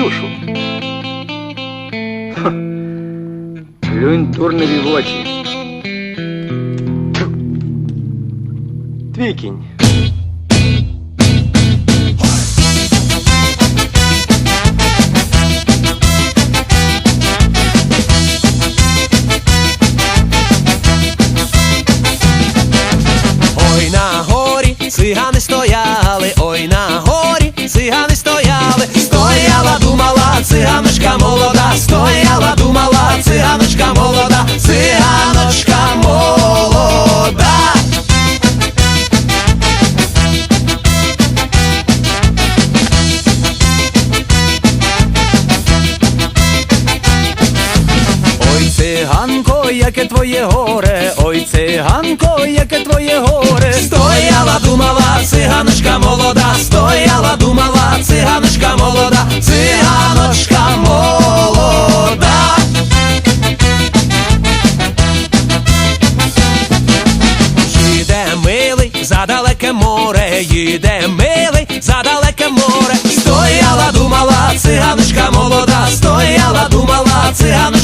душу. Ха. Плюнь дурневі в очі. Твій кінь. Цигани яке твоє горе, ой, циганко, яке твоє горе. Стояла, думала, циганочка молода, стояла, думала, циганочка молода, циганочка молода. Їде милий за далеке море, їде милий за далеке море. Стояла, думала, циганочка молода, стояла, думала, циганочка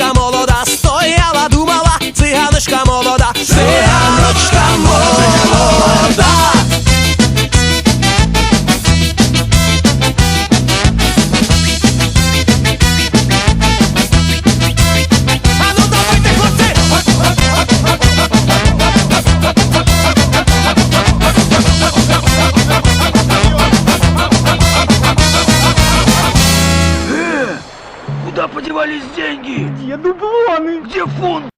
циганочка молода, стояла, думала, циганочка молода, циганочка молода. Куда подевались деньги? Где дублоны? Где фунты?